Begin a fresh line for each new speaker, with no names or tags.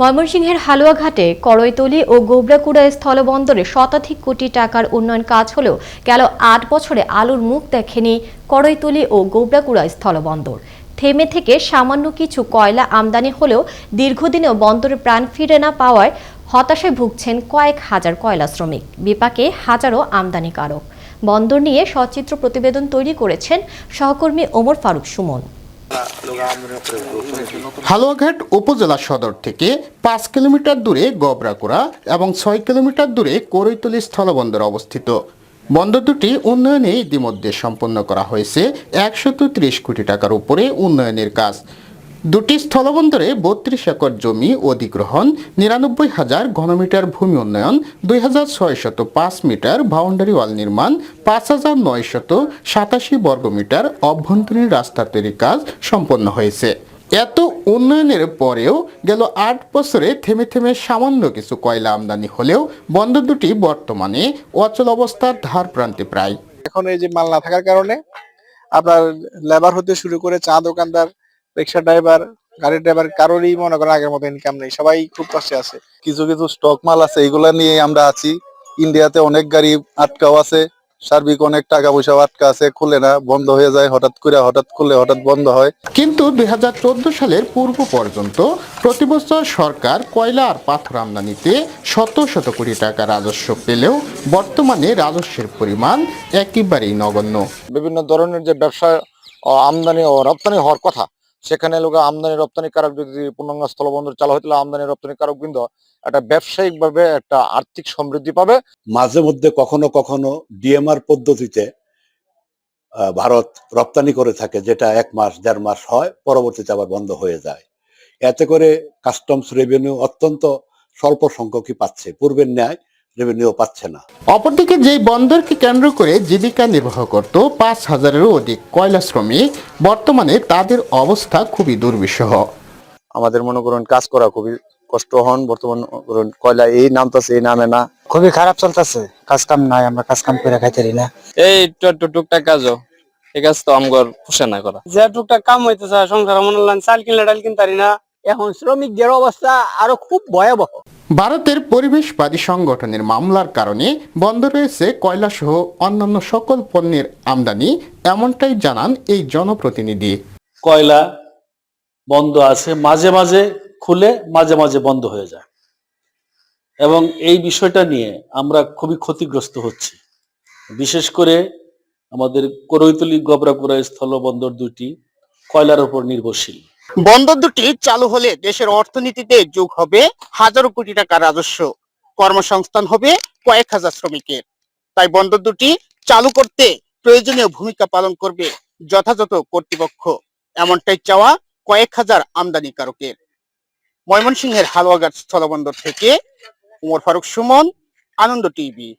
ময়মনসিংহের হালুয়াঘাটে করৈতলি ও গোবরাকুড়া স্থলবন্দরে শতাধিক কোটি টাকার উন্নয়ন কাজ হলেও গেল আট বছরে আলুর মুখ দেখেনি করৈতলি ও গোবরাকুড়া স্থলবন্দর। থেমে থেকে সামান্য কিছু কয়লা আমদানি হলেও দীর্ঘদিনেও বন্দরে প্রাণ ফিরে না পাওয়ায় হতাশায় ভুগছেন কয়েক হাজার কয়লা শ্রমিক। বিপাকে হাজারো আমদানিকারক। বন্দর নিয়ে সচিত্র প্রতিবেদন তৈরি করেছেন সহকর্মী ওমর ফারুক সুমন।
হালুয়াঘাট উপজেলা সদর থেকে পাঁচ কিলোমিটার দূরে গবরাকুড়া এবং ছয় কিলোমিটার দূরে করৈতলি স্থলবন্দর অবস্থিত। বন্দর দুটি উন্নয়নে ইতিমধ্যে সম্পন্ন করা হয়েছে। একশত কোটি টাকার উপরে উন্নয়নের কাজ। দুটি স্থলবন্দরে বত্রিশ একর জমি অধিগ্রহণ, নিরানব্বই হাজার ঘনমিটার ভূমি উন্নয়ন, দুই হাজার ছয়শত পাঁচ মিটার বাউন্ডারি ওয়াল নির্মাণ, পাঁচ হাজার নয়শত সাতাশি বর্গমিটার অভ্যন্তরীণ রাস্তা তৈরির কাজ সম্পন্ন হয়েছে। এত উন্নয়নের পরেও গেল আট বছরে থেমে থেমে সামান্য কিছু কয়লা আমদানি হলেও বন্দর দুটি বর্তমানে অচল অবস্থার ধার প্রান্তে প্রায়।
এখন এই যে মাল না থাকার কারণে আপনার লেবার হতে শুরু করে চা দোকানদার রিক্সা ড্রাইভার গাড়ির ড্রাইভার কারোরই মনে করেন আগের মতো ইনকাম নেই। সবাই খুব কষ্টে আছে।
কিছু কিছু স্টক মাল আছে এগুলা নিয়ে আমরা আছি। ইন্ডিয়াতে অনেক গাড়ি আটকাও আছে। সার্বিক অনেক টাকা পয়সা আটকা আছে খুলে না বন্ধ হয়ে যায় হঠাৎ করে হঠাৎ খুলে হঠাৎ বন্ধ হয়।
কিন্তু দুই হাজার চোদ্দ সালের পূর্ব পর্যন্ত প্রতি বছর সরকার কয়লা আর পাথর আমদানিতে শত শত কোটি টাকা রাজস্ব পেলেও বর্তমানে রাজস্বের পরিমাণ একেবারেই নগণ্য।
বিভিন্ন ধরনের যে ব্যবসা আমদানি ও রপ্তানি হওয়ার কথা সেখানে লোক আমদানি, রপ্তানি, কারক যদি পূর্ণাঙ্গ স্থলবন্দর চালু হয় আমদানি, রপ্তানি, কারক বৃন্দ একটা ব্যবসায়িক ভাবে একটা আর্থিক সমৃদ্ধি পাবে।
মাঝে মধ্যে কখনো কখনো ডিএমআর পদ্ধতিতে ভারত রপ্তানি করে থাকে, যেটা এক মাস, দেড় মাস হয়, পরবর্তীতে আবার বন্ধ হয়ে যায়। এতে করে কাস্টমস রেভিনিউ অত্যন্ত স্বল্প সংখ্যকই পাচ্ছে। পূর্বের ন্যায় রেভিনিউ পাচ্ছে না।
অপরদিকে যেই বন্দরকে কেন্দ্র করে জীবিকা নির্বাহ করত পাঁচ হাজারেরও অধিক কয়লা শ্রমিক বর্তমানে তাদের অবস্থা খুবই দুর্বিষহ।
আমাদের মনে করুন কাজ করা খুবই কষ্ট হন বর্তমান করুন কয়লা এই নামতাছে এই নামে না।
খুবই খারাপ চলতেছে কাজ কাম নাই আমরা কাজ কাম করে খাইতে না।
এই একটু একটু টুকটাক কাজও এই কাজ তো আমগর খুশে না করা।
যে টুকটাক কাম হইতেছে সংসার মনে চাল কিনলে ডাল কিনতে পারি না। এখন শ্রমিকদের অবস্থা আরও খুব ভয়াবহ।
ভারতের পরিবেশবাদী সংগঠনের মামলার কারণে বন্ধ রয়েছে কয়লাসহ অন্যান্য সকল পণ্যের আমদানি এমনটাই জানান এই জনপ্রতিনিধি।
কয়লা বন্ধ আছে মাঝে মাঝে খুলে মাঝে মাঝে বন্ধ হয়ে যায়। এবং এই বিষয়টা নিয়ে আমরা খুবই ক্ষতিগ্রস্ত হচ্ছি। বিশেষ করে আমাদের করৈতলি গবরাকুড়া স্থলবন্দর দুটি কয়লার উপর নির্ভরশীল।
বন্দর দুটি চালু হলে দেশের অর্থনীতিতে যোগ হবে হাজারো কোটি টাকা রাজস্ব। কর্মসংস্থান হবে কয়েক হাজার শ্রমিকের। তাই বন্দর দুটি চালু করতে প্রয়োজনীয় ভূমিকা পালন করবে যথাযথ কর্তৃপক্ষ। এমনটাই চাওয়া কয়েক হাজার আমদানিকারকের। ময়মনসিংহের হালুয়াঘাট স্থলবন্দর থেকে উমর ফারুক সুমন, আনন্দ টিভি।